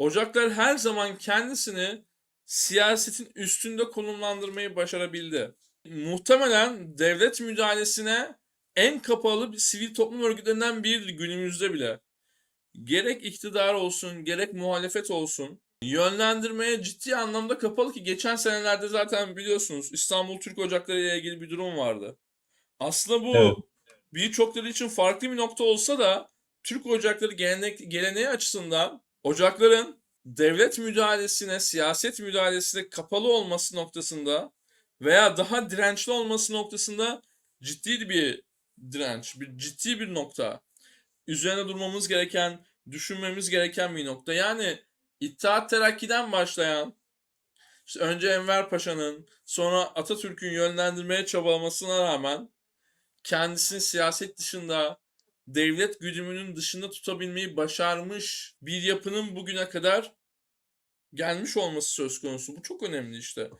Ocaklar her zaman kendisini siyasetin üstünde konumlandırmayı başarabildi. Muhtemelen devlet müdahalesine en kapalı bir sivil toplum örgütlerinden biridir günümüzde bile. Gerek iktidar olsun, gerek muhalefet olsun yönlendirmeye ciddi anlamda kapalı ki geçen senelerde zaten biliyorsunuz İstanbul Türk Ocakları ile ilgili bir durum vardı. Aslında bu Evet. birçokları için farklı bir nokta olsa da Türk Ocakları gelenek, geleneği açısından ocakların devlet müdahalesine, siyaset müdahalesine kapalı olması noktasında veya daha dirençli olması noktasında ciddi bir direnç, bir ciddi bir nokta. Üzerine durmamız gereken, düşünmemiz gereken bir nokta. Yani İttihat Terakki'den başlayan işte önce Enver Paşa'nın sonra Atatürk'ün yönlendirmeye çabalamasına rağmen kendisini siyaset dışında devlet güdümünün dışında tutabilmeyi başarmış bir yapının bugüne kadar gelmiş olması söz konusu. Bu çok önemli işte.